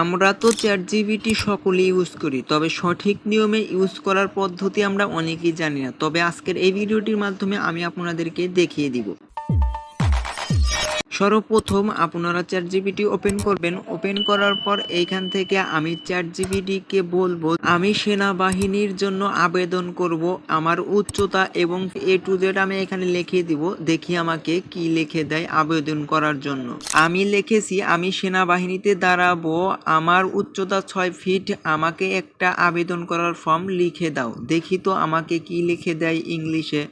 আমরা তো chat GPT সকলেই ইউজ করি, তবে সঠিক নিয়মে ইউজ করার পদ্ধতি আমরা অনেকেই জানি না। তবে আজকের এই ভিডিওটির মাধ্যমে আমি আপনাদেরকে দেখিয়ে দিব। সর্বপ্রথম আপনারা চ্যাট জিবিটি ওপেন করবেন। ওপেন করার পর এইখান থেকে আমি চ্যাট জিবিটিকে বলব, আমি সেনাবাহিনীর জন্য আবেদন করব আমার উচ্চতা এবং এ টু জেড আমি এখানে লিখে দিব। দেখি আমাকে কি লিখে দেয় আবেদন করার জন্য। আমি লিখেছি, আমি সেনাবাহিনীতে দাঁড়াবো, আমার উচ্চতা ছয় ফিট, আমাকে একটা আবেদন করার ফর্ম লিখে দাও। দেখি তো আমাকে কি লিখে দেয় ইংলিশে।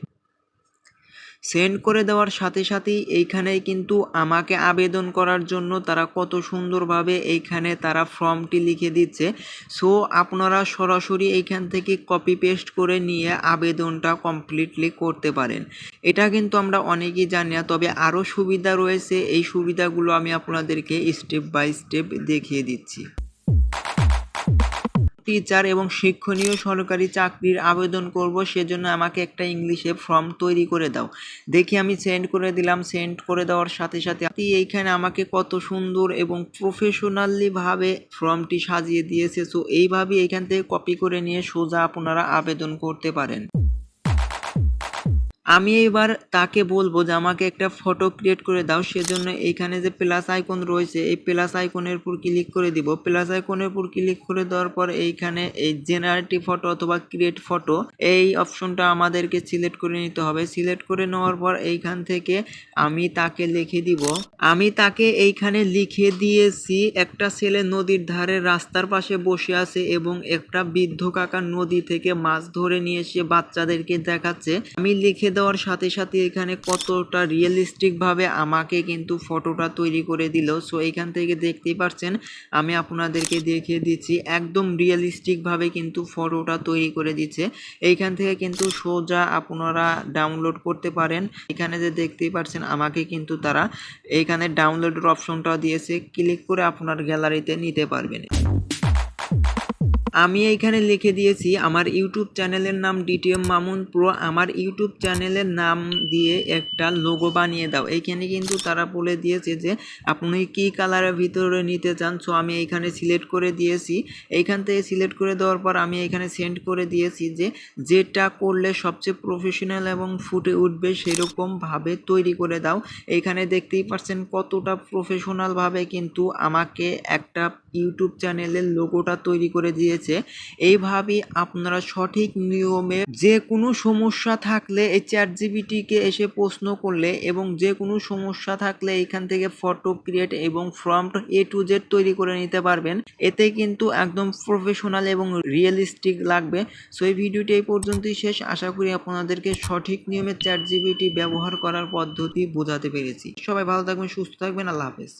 সেন্ড করে দেওয়ার সাথে সাথেই এইখানেই কিন্তু আমাকে আবেদন করার জন্য তারা কত সুন্দরভাবে এইখানে তারা ফর্মটি লিখে দিচ্ছে। সো, আপনারা সরাসরি এইখান থেকে কপি পেস্ট করে নিয়ে আবেদনটা কমপ্লিটলি করতে পারেন। এটা কিন্তু আমরা অনেকেই জানি না, তবে আরও সুবিধা রয়েছে। এই সুবিধাগুলো আমি আপনাদেরকে স্টেপ বাই স্টেপ দেখিয়ে দিচ্ছি। টিচার এবং শিক্ষণীয় সরকারি চাকরির আবেদন করব, সেজন্য আমাকে একটা ইংলিশে ফর্ম তৈরি করে দাও। দেখি আমি সেন্ড করে দিলাম সেন্ড করে দেওয়ার সাথে সাথে এইখানে আমাকে কত সুন্দর এবং প্রফেশনালিভাবে ফর্মটি সাজিয়ে দিয়েছে। সো এইভাবে এইখান থেকে কপি করে নিয়ে সোজা আপনারা আবেদন করতে পারেন। আমি এবার তাকে বলব যে, আমাকে একটা ফটো ক্রিয়েট করে দাও। সেজন্য এইখানে যে প্লাস আইকন রয়েছে, এই প্লাস আইকনের উপর ক্লিক করে দিব। প্লাস আইকনের উপর ক্লিক করে দেওয়ার পর এইখানে এই জেনারেটিভ ফটো অথবা ক্রিয়েট ফটো এই অপশনটা আমাদেরকে সিলেক্ট করে নিতে হবে। সিলেক্ট করে নেওয়ার পর এইখান থেকে আমি তাকে লিখে দিব। আমি তাকে এইখানে লিখে দিয়েছি, একটা ছেলে নদীর ধারে রাস্তার পাশে বসে আছে এবং একটা বৃদ্ধ কাকা নদী থেকে মাছ ধরে নিয়ে এসে বাচ্চাদেরকে দেখাচ্ছে। আমি লিখে দেওয়ার সাথে সাথে এখানে কতটা রিয়েলিস্টিক ভাবে আমাকে কিন্তু ফটোটা তৈরি করে দিল। সো এখান থেকে দেখতেই পাচ্ছেন আমি আপনাদেরকে দেখিয়ে দিচ্ছি, একদম রিয়েলিস্টিক ভাবে কিন্তু ফটোটা তৈরি করে দিচ্ছে। এইখান থেকে কিন্তু সোজা আপনারা ডাউনলোড করতে পারেন। এখানে যে দেখতেই পাচ্ছেন আমাকে কিন্তু তারা এইখানে ডাউনলোডের অপশনটা দিয়েছে। ক্লিক করে আপনার গ্যালারিতে নিতে পারবেন। আমি এইখানে লিখে দিয়েছি, আমার ইউটিউব চ্যানেলের নাম ডিটিএম মামুন প্রো, আমার ইউটিউব চ্যানেলের নাম দিয়ে একটা লোগো বানিয়ে দাও। এইখানে কিন্তু তারা বলে দিয়েছে যে, আপনি কি কালারের ভিতরে নিতে চান? সো আমি এইখানে সিলেক্ট করে দিয়েছি। এইখান থেকে সিলেক্ট করে দেওয়ার পর আমি এখানে সেন্ড করে দিয়েছি যে, যেটা করলে সবচেয়ে প্রফেশনাল এবং ফুটে উঠবে সেরকমভাবে তৈরি করে দাও। এইখানে দেখতেই পাচ্ছেন কতটা প্রফেশনালভাবে কিন্তু আমাকে একটা ইউটিউব চ্যানেলের লোগোটা তৈরি করে দিয়েছে। এইভাবেই আপনারা সঠিক নিয়মে যে কোনো সমস্যা থাকলে এই চ্যাট জিবিটিকে এসে প্রশ্ন করলে এবং যে কোনো সমস্যা থাকলে এখান থেকে ফটো ক্রিয়েট এবং ফ্রন্ট এ টু জেড তৈরি করে নিতে পারবেন। এতে কিন্তু একদম প্রফেশনাল এবং রিয়েলিস্টিক লাগবে। সো এই ভিডিওটি এই পর্যন্তই শেষ। আশা করি আপনাদেরকে সঠিক নিয়মে চ্যাট জিবিটি ব্যবহার করার পদ্ধতি বোঝাতে পেরেছি। সবাই ভালো থাকবেন, সুস্থ থাকবেন। আল্লাহ হাফেজ।